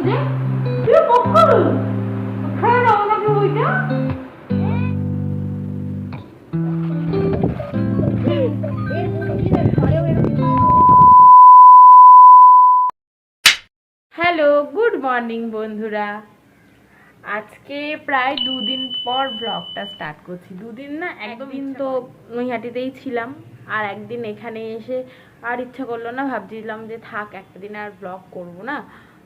তুই খেয়ে বইটা? হ্যালো গুড মর্নিং বন্ধুরা। আজকে প্রায় দুদিন পর ব্লগটা স্টার্ট করছি। দুদিন না একদিন তো নৈহাটিতেই ছিলাম আর একদিন এখানে এসে আর ইচ্ছা করল না ভাবছিলাম যে থাক একটা দিন আর ব্লগ করব না।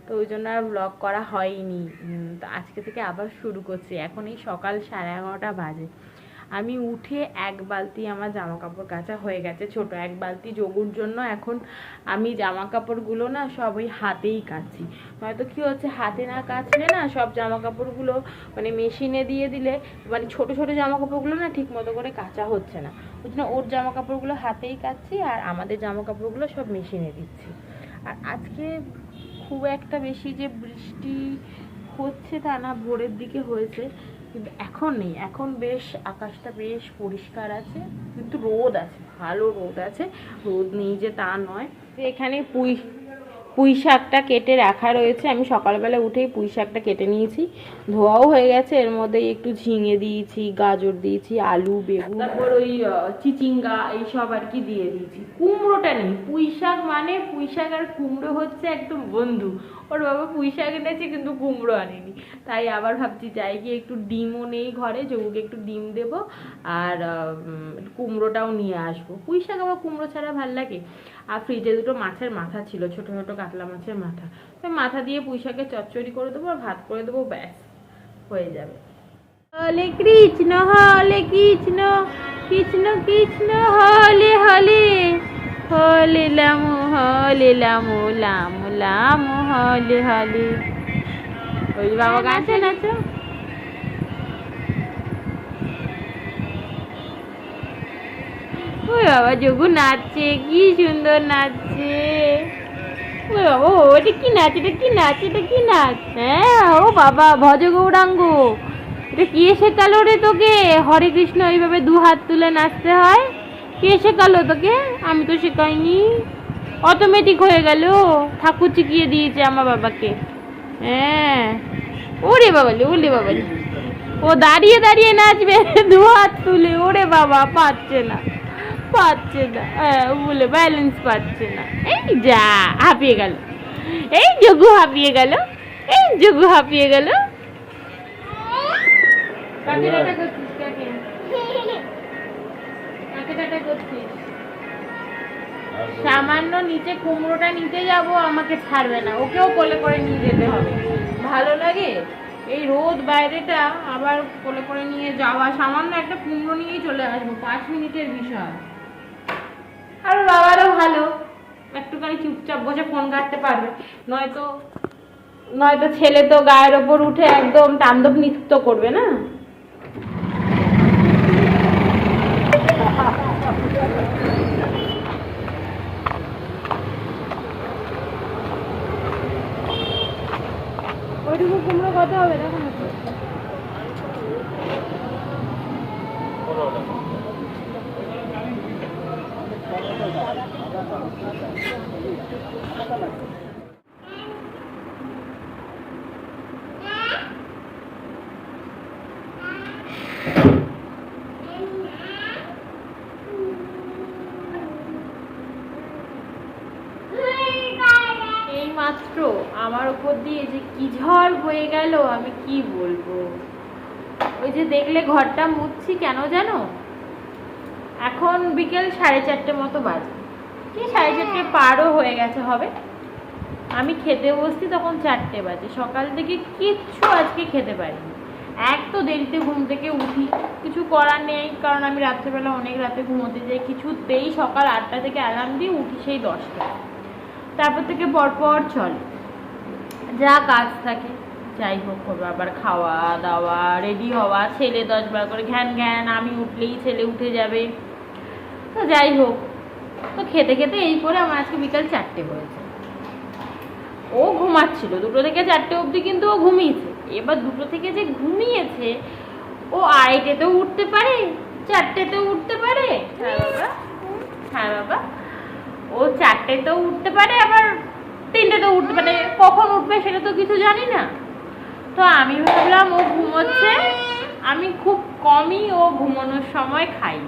তো ওই জন্য আর ব্লগ করা হয়নি। তো আজকে থেকে আবার শুরু করছি। এখন এই সকাল সাড়ে এগারোটা বাজে। আমি উঠে এক বালতি আমার জামা কাপড় কাচা হয়ে গেছে, ছোট এক বালতি যোগুর জন্য। এখন আমি জামা কাপড়গুলো না সব ওই হাতেই কাচি। নয়তো কি হচ্ছে, হাতে না কাচলে না সব জামা কাপড়গুলো মানে মেশিনে দিয়ে দিলে মানে ছোট ছোট জামা কাপড়গুলো না ঠিক মতো করে কাচা হচ্ছে না। ওই জন্য ওর জামা কাপড়গুলো হাতেই কাচ্ছি আর আমাদের জামা কাপড়গুলো সব মেশিনে দিচ্ছি। আর আজকে খুব একটা বেশি যে বৃষ্টি হচ্ছে তা না, ভোরের দিকে হয়েছে। কিন্তু এখন নেই। এখন বেশ আকাশটা বেশ পরিষ্কার আছে, কিন্তু রোদ আছে, ভালো রোদ আছে। রোদ নেই যে তা নয়। এখানে পুঁই পুঁই শাকটা কেটে রাখা রয়েছে। আমি সকালবেলা উঠেই পুঁই শাকটা কেটে নিয়েছি। ধোয়াও হয়ে গেছে। এর মধ্যে একটু ঝিঙে দিয়েছি, গাজর দিয়েছি, আলু, বেগুন। তারপর ওই চিচিঙ্গা এইসব আর কি দিয়ে দিয়েছি। কুমড়োটা নেই। পুঁই শাক মানে পুঁই শাক আর কুমড়ো হচ্ছে একদম বন্ধু। ওর বাবা পুঁই শাক এনেছে কিন্তু কুমড়ো আনেনি। তাই আবার ভাবছি যাই গিয়ে একটু ডিমও নেই ঘরে যোগুকে একটু ডিম দেব আর কুমড়োটাও নিয়ে আসব। পুঁই শাক আবার কুমড়ো ছাড়া ভালো লাগে। আর ফ্রিজে দুটো মাছের মাথা ছিল, ছোট ছোট কাতলা মাছের মাথা। তো মাথা দিয়ে পুঁই শাকের চচ্চড়ি করে দেবো আর ভাত করে দেবো, ব্যাস, হয়ে যাবে। হলে কৃষ্ণ হলে কৃষ্ণ কৃষ্ণ কৃষ্ণ হলে হলে হলে লামু হলে লামু লামু লামু হলে হলে ওই বাবা গাছে নাচো ওই বাবা যোগু নাচছে, কি সুন্দর নাচছে। ও, এটা কি নাচ? এটা কি নাচ? এটা কি নাচ? হ্যাঁ ও বাবা, ভজ গৌরাঙ্গ। এটা কে শেখালো রে তোকে? হরে কৃষ্ণ, এইভাবে দু হাত তুলে নাচতে হয়? কে শেখালো তোকে? আমি তো শেখাইনি। অটোমেটিক হয়ে গেল। ঠাকুর চিকিয়ে দিয়েছে আমার বাবাকে। হ্যাঁ। ওরে বাবালে ওরে বাবালে ও দাঁড়িয়ে দাঁড়িয়ে নাচবে, দু হাত তুলে। ওরে বাবা পাচ্ছে না। পাচ্ছে না। হ্যাঁ, বলে ব্যালেন্স পাচ্ছে না। এই যা হাঁপিয়ে গেল। এই যোগু হাঁপিয়ে গেল। এই যোগু হাঁপিয়ে গেল। সামান্য নিচে কুমড়োটা নিতে যাব আমাকে ছাড়বে না। ওকেও কোলে করে নিয়ে যেতে হবে। ভালো লাগে? এই রোদ বাইরেটা আবার কোলে করে নিয়ে যাওয়া সামান্য একটা কুমড়ো নিয়েই চলে আসব। পাঁচ মিনিটের বিষয়। আর বাবারও ভালো। একটুখানি চুপচাপ বসে ফোন কাটতে পারবে। নয়তো নয়তো ছেলে তো গায়ের ওপর উঠে একদম তাণ্ডব নৃত্য করবে না ওইটুকু কুমড়ো কত হবে দেখো না তো। এই মাত্র আমার উপর দিয়ে যে কি ঝড় বয়ে গেল আমি কি বলব? ওই যে দেখলে ঘরটা মুছছি কেন জানো? এখন বিকেল সাড়ে চারটে মতো বাজে। কি সাড়ে চারটে পারও হয়ে গেছে হবে? আমি খেতে বসছি তখন চারটে বাজে। সকাল থেকে কিচ্ছু আজকে খেতে পারিনি। এক তো দেরিতে ঘুম থেকে উঠি কিছু করার নেই কারণ আমি রাত্রেবেলা অনেক রাতে ঘুমোতে যাই। কিছুতেই সকাল আটটা থেকে অ্যালার্ম দিয়ে উঠি সেই দশটা তারপর থেকে পরপর চলে। যা কাজ থাকে, যাই হোক করব আবার খাওয়া, দাওয়া রেডি হওয়া, ছেলে দশ বার করে ঘ্যান ঘ্যান, আমি উঠলেই ছেলে উঠে যাবে। তো যাই হোক, তো খেতে খেতে এই করে আমার আজকে বিকাল চারটে হয়েছে। ও ঘুমাচ্ছিল, দুটো থেকে চারটে অবধি কিন্তু ও ঘুমিয়েছে। এবার দুটো থেকে যে ঘুমিয়েছে, ও আড়াইটেতেও উঠতে পারে, চারটেতেও উঠতে পারে। হ্যাঁ বাবা। হ্যাঁ বাবা। ও চারটে তো উঠতে পারে, আবার তিনটে তো উঠতে মানে কখন উঠবে সেটা তো কিছু জানি না। তো আমি ভাবলাম ও ঘুমোচ্ছে। আমি খুব কমই ও ঘুমানোর সময় খাই।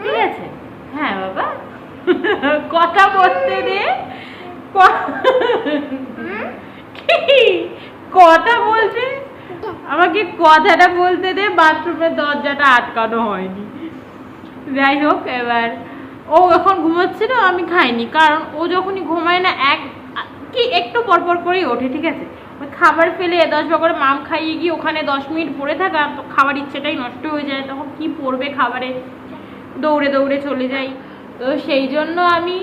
ঠিক আছে? হ্যাঁ বাবা। কথা বলতে দে। কথা বলছে আমাকে কথাটা বলতে দে, বাথরুমের দরজাটা আটকানো হয়নি। যাই হোক, এবার ও এখন ঘুমাচ্ছিল, আমি খাইনি। কারণ ও যখনই ঘুমায় না, এক, কি একটু পরপর করেই ওঠে, ঠিক আছে? ওই খাবার ফেলে দশ করে মাম খাইয়ে গিয়ে ওখানে দশ মিনিট পড়ে থাকা, তো খাবার ইচ্ছেটাই নষ্ট হয়ে যায়। তখন কি পড়বে খাবারে? দৌড়ে দৌড়ে চলে যাই। তো সেই জন্য আমি,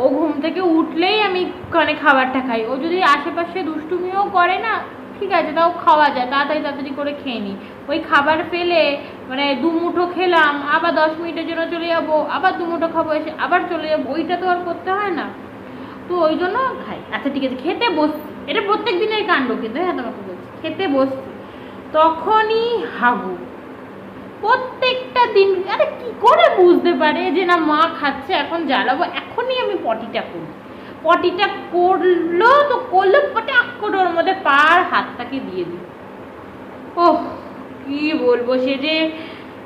ও ঘুম থেকে উঠলেই আমি মানে খাবারটা খাই। ও যদি আশেপাশে দুষ্টুমিও করে না ঠিক আছে, তাও খাওয়া যায়, তাড়াতাড়ি তাড়াতাড়ি করে খেয়ে নিই ওই খাবার ফেলে মানে দু মুঠো খেলাম, আবার দশ মিনিটের জন্য চলে যাব, আবার দু মুঠো খাব, এসে আবার চলে যাব, ওইটা তো আর করতে হয় না। তো ওই জন্য খাই। আচ্ছা ঠিক আছে, খেতে বস, এটা প্রত্যেক দিনের কাণ্ড কিন্তু হ্যাঁ তোমাকে বলছি, খেতে বসছি। তখনই হাগু প্রত্যেকটা দিন, আরে কি করে বুঝতে পারে যে না মা খাচ্ছে, এখন জ্বালাবো, এখনই আমি পটিটা করি পটিটা করল তো করল, পটে করে ওর মধ্যে পার হাতটাকে দিয়ে দিই ওহ, কি বলব সে যে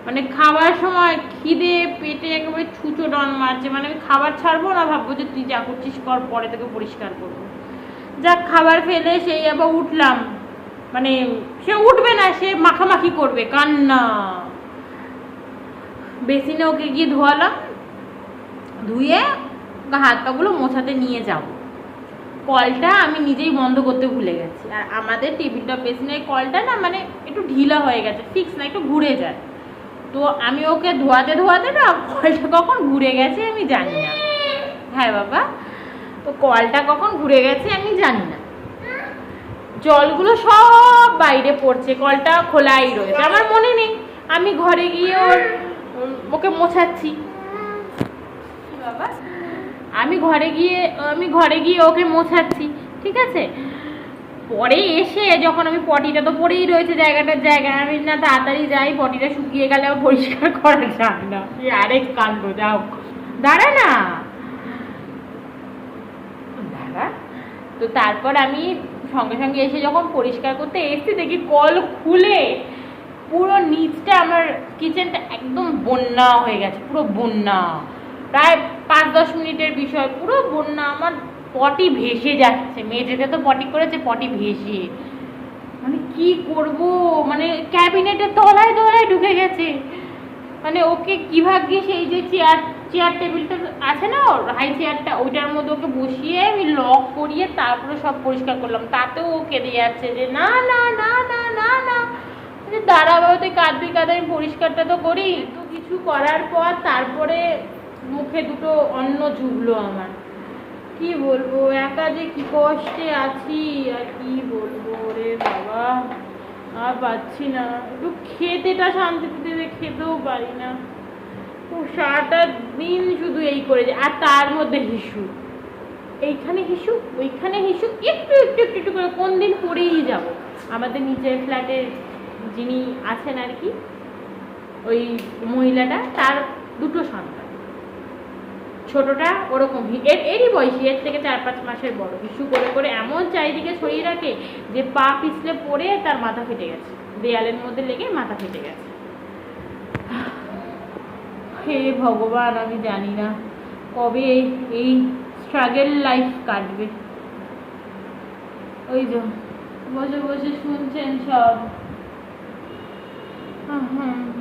মানে খাবার সময় খিদে, পেটে একেবারে ছুঁচো ডন মারছে মানে আমি খাবার ছাড়বো না, ভাববো যে তুই যা করছিস কর, পরে তোকে পরিষ্কার করব। যাক, খাবার ফেলে সেই আবার উঠলাম। মানে সে উঠবে না, সে মাখামাখি করবে, কান্না। বেসিনে ওকে গিয়ে ধোয়ালাম, ধুয়ে হাত পাগুলো মোছাতে নিয়ে যাব। কলটা আমি নিজেই বন্ধ করতে ভুলে গেছি। আর আমাদের টেবিলটা বেসিনের কলটা না মানে একটু ঢিলা হয়ে গেছে ফিক্স না একটু ঘুরে যায়। তো আমি ওকে ধোয়াতে ধোয়াতে না কলটা কখন ঘুরে গেছে আমি জানি না। হ্যাঁ বাবা তো কলটা কখন ঘুরে গেছে আমি জানি না। জলগুলো সব বাইরে পড়ছে কলটা খোলাই রয়েছে আমার মনে নেই। আমি ঘরে গিয়ে ওর ওকে মোছাচ্ছি। বাবা? আমি ঘরে গিয়ে আমি ঘরে গিয়ে ওকে মোছাচ্ছি ঠিক আছে? পরে এসে যখন আমি পটিটা তো পড়েই রয়েছে জায়গাটার জায়গায় আমি না তাড়াতাড়ি যাই পটিটা শুকিয়ে গেলে আবার পরিষ্কার করা যায় না। আরেক কাণ্ড যাও। দাঁড়া না। দাঁড়া। তো তারপর আমি সঙ্গে সঙ্গে এসে যখন পরিষ্কার করতে এসছি দেখি কল খুলে পুরো নিচটা আমার কিচেনটা একদম বন্যা হয়ে গেছে পুরো বন্যা। প্রায় পাঁচ দশ মিনিটের বিষয়, পুরো বন্যা আমার পটি ভেসে যাচ্ছে। মেয়েটাকে তো পটি করেছে, পটি ভেসে। মানে কি করব? মানে ক্যাবিনেটের তলায় তলায় ঢুকে গেছে। মানে ওকে কি ভাগ্যে সেই যে চেয়ার চেয়ার টেবিলটা আছে না ওর, হাই চেয়ারটা, ওইটার মধ্যে ওকে বসিয়ে আমি লক করিয়ে তারপরে সব পরিষ্কার করলাম। তাতেও ও কেঁদে যাচ্ছে যে, না না না না না না। যে দাঁড়া বাবা তুই কাঁদবি কাঁদে আমি পরিষ্কারটা তো করি। তো কিছু করার পর তারপরে মুখে দুটো অন্ন ঝুবলো আমার। কি বলব, একা যে কি কষ্টে আছি, আর কি বলব রে বাবা, আর পাচ্ছি না। একটু খেতেটা শান্তিতে দেবে খেতেও পারি না। তো সারাটা দিন শুধু এই করে যায় আর তার মধ্যে হিসু। এইখানে হিসু, ওইখানে হিসু, একটু একটু একটু একটু করে কোন দিন পরেই যাব। আমাদের নিচের ফ্ল্যাটের যিনি আছেন আর কি, ওই মহিলাটা, তার দুটো সন্তান। ছোটটা ওরকম এর, এরই বয়সী, এর থেকে চার পাঁচ মাসের বড়। হিসু করে করে এমন চারিদিকে সরিয়ে রাখে যে পা পিছলে পড়ে তার মাথা ফেটে গেছে। দেয়ালের মধ্যে লেগে মাথা ফেটে গেছে। হে ভগবান, আমি জানি না কবে এই- এই স্ট্রাগল লাইফ কাটবে। ওই যে বসে বসে শুনছেন সব। হুম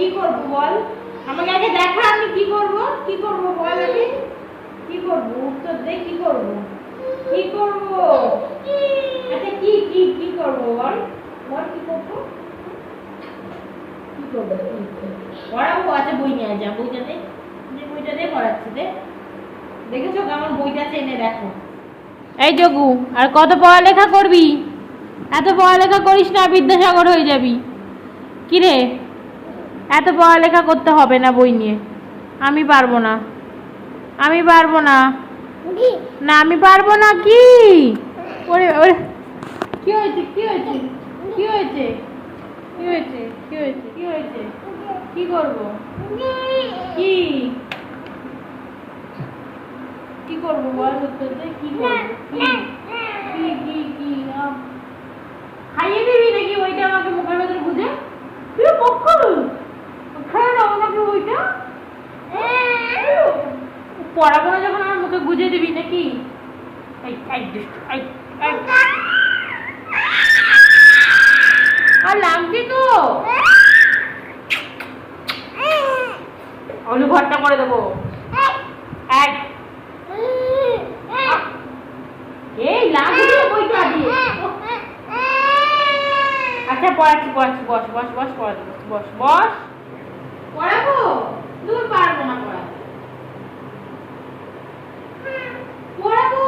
কি করব বল? আমাকে আগে দেখা আমি কি করব কি করব বল আগে? কি করব? উত্তর দে, কি করব? কি করব? আচ্ছা কি কি কি করব বল? বল, কি করব? কি করব? পড়াবো? আচ্ছা বই নিয়ে যা, বইটা দে। যে বইটা দে, পড়াচ্ছি, দে। দেখেছ আমার বইটা চেনে দেখো। এই যোগু আর কত পড়ালেখা করবি? এত পড়ালেখা করিস না, বিদ্যাসাগর হয়ে যাবি। কি রে? এত পড়ালেখা করতে হবে না বই নিয়ে। আমি পারব না। আমি পারব না। না আমি পারব না কি? ওরে ওরে। কি হয়েছে? কি হয়েছে? কি হয়েছে? কি হয়েছে? কি হয়েছে? কি হয়েছে? কি করব? কি? কি করব? বল কি করব? কি? কি কি কি আম, খাইয়ে দিবি নাকি ওইটা আমাকে মুখের ভেতরে বুঝে তুই পক্কর খাই না আমাকে ওইটা পড়াবো না যখন আমার মুখে গুজে দিবি নাকি। আর লাগছে তো? অলু ঘরটা করে দেবো। এক। এই, লাগছে আচ্ছা পড়াচ্ছি পড়াচ্ছি, বস বস বস, পড়াচ্ছি, বস বস। পড়াবো? দূর পারব না পড়াতে পড়াবো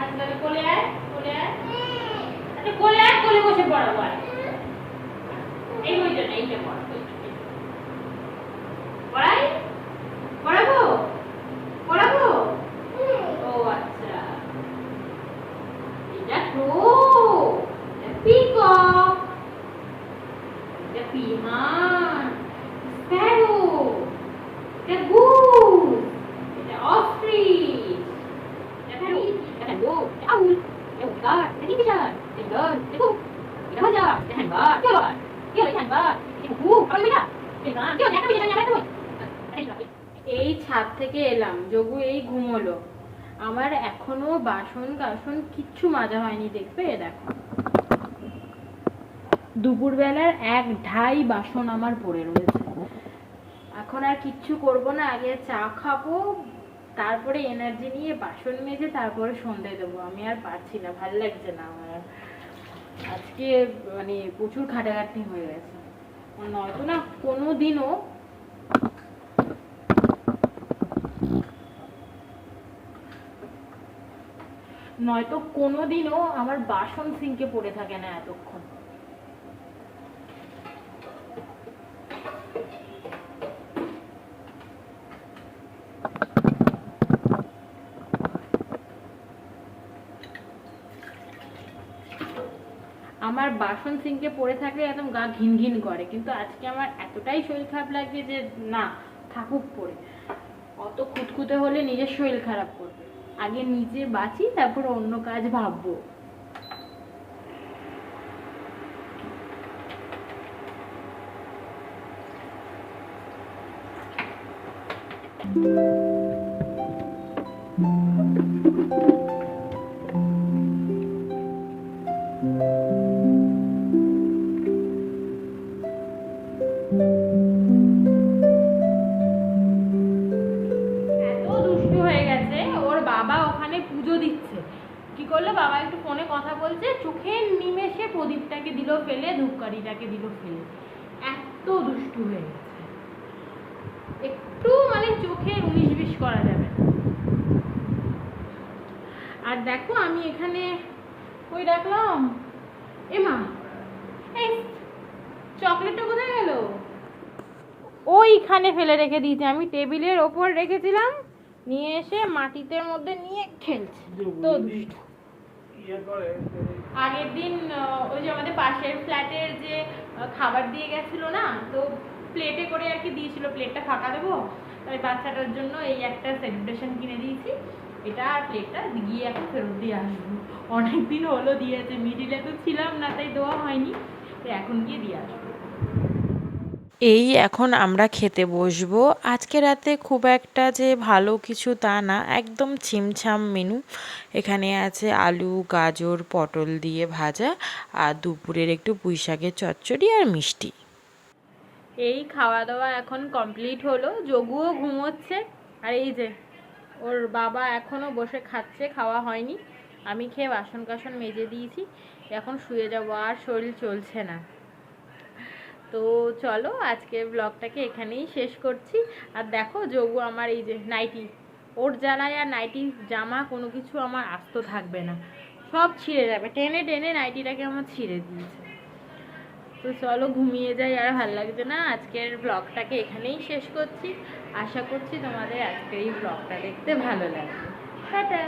আচ্ছা তাহলে কোলে আয় কোলে আয় আচ্ছা কোলে আয় কোলে বসে পড়াবো আয় এই বইটা না এইটা পড়া বইটা, এইটা। পড়াই পড়াবো পড়াবো ও আচ্ছা এটা তো এটা পিকক এটা পিমান স্প্যারো এটা গুস এটা অস্ট্রিচ এটা ফ্যারো এটা গো এটা আউল এটা উকার এটা কিপিশার এটা গান এটা কুক এটা ভাজা এটা হ্যান্ডবার কি হলো কি হলো হ্যান্ডবার এটা কুক আবার এটা এটা গান কি হলো একটা বিজয় একটা এই ছাদ থেকে এলাম যোগু ঘুমোলো আমার এখনও বাসন কাসন কিচ্ছু মাজা হয়নি, দেখবে? এ দেখো। দুপুরবেলার এক ঢাই বাসন আমার পড়ে রয়েছে। এখন আর কিচ্ছু করব না, আগে চা খাব, তারপরে এনার্জি নিয়ে বাসন মেজে তারপরে সন্ধে দেবো। আমি আর পারছি না, ভালো লাগছে না আমার। আজকে মানে প্রচুর খাটাখাটনি হয়ে গেছে। নয়তো না কোনো দিনও নয়তো কোনোদিনও আমার বাসন সিঙ্কে পড়ে থাকে না এতক্ষণ। আমার বাসন সিঙ্কে পড়ে থাকলে একদম গা ঘিন ঘিন করে, কিন্তু আজকে আমার এতটাই শরীর খারাপ লাগছে যে না, থাকুক পড়ে। অত খুঁতখুঁতে হলে নিজের শরীর খারাপ করবে। আগে নিজে বাঁচি তারপর অন্য কাজ ভাববো। এত ওখানে পুজো দিচ্ছে। কি করল? বাবা একটু ফোনে কথা বলছে, চোখের নিমেষে প্রদীপটাকে দিল ফেলে, ধূপকাঠিটাকে দিল ফেলে। এত দুষ্টু হয়ে গেছে। একটু মানে চোখে উনিশ বিশ করা যাবে আর দেখো, আমি এখানে ওই রাখলাম? এমা এই চকলেটটা কোথায় গেল? ওইখানে ফেলে রেখে দিয়েছি। আমি টেবিলের ওপর রেখেছিলাম। নিয়ে এসে মাটিতে মধ্যে নিয়ে খেলছে। তো দুষ্টু। আগের দিন ওই যে আমাদের পাশের ফ্ল্যাটের যে খাবার দিয়ে গেছিল না তো প্লেটে করে আর কি দিয়েছিল। প্লেটটা ফাঁকা দেবো। তাই বাচ্চাটার জন্য এই একটা সেলিব্রেশন কিনে দিয়েছি। এটা আর প্লেটটা গিয়ে এখন ফেরত দিয়ে আসব। অনেক দিন হলো দিয়েছে। মিডিলে তো ছিলাম না তাই দেওয়া হয়নি। তো এখন গিয়ে দিয়ে আসব। এই এখন আমরা খেতে বসবো। আজকে রাতে খুব একটা যে ভালো কিছু তা না, একদম ছিমছাম মেনু। এখানে আছে আলু, গাজর, পটল দিয়ে ভাজা আর দুপুরের একটু পুঁই শাকের চচ্চড়ি আর মিষ্টি। এই খাওয়া দাওয়া এখন কমপ্লিট হলো, যোগুও ঘুমোচ্ছে। আর এই যে, ওর বাবা এখনও বসে খাচ্ছে, খাওয়া হয়নি। আমি খেয়ে বাসন কাসন মেজে দিয়েছি। এখন শুয়ে যাব, আর শরীর চলছে না। তো চলো আজকের ব্লগটাকে এখানেই শেষ করছি। আর দেখো যোগু আমার এই যে নাইটি, ওর জ্বালায় আর নাইটি জামা কোনো কিছু আমার আস্ত থাকবে না। সব ছিঁড়ে যাবে, টেনে টেনে নাইটিটাকে আমার ছিঁড়ে দিয়েছে। তো চলো ঘুমিয়ে যাই, আর ভালো লাগছে না? আজকের ব্লগটাকে এখানেই শেষ করছি। আশা করছি তোমাদের আজকের এই ব্লগটা দেখতে ভালো লাগবে। টাটা!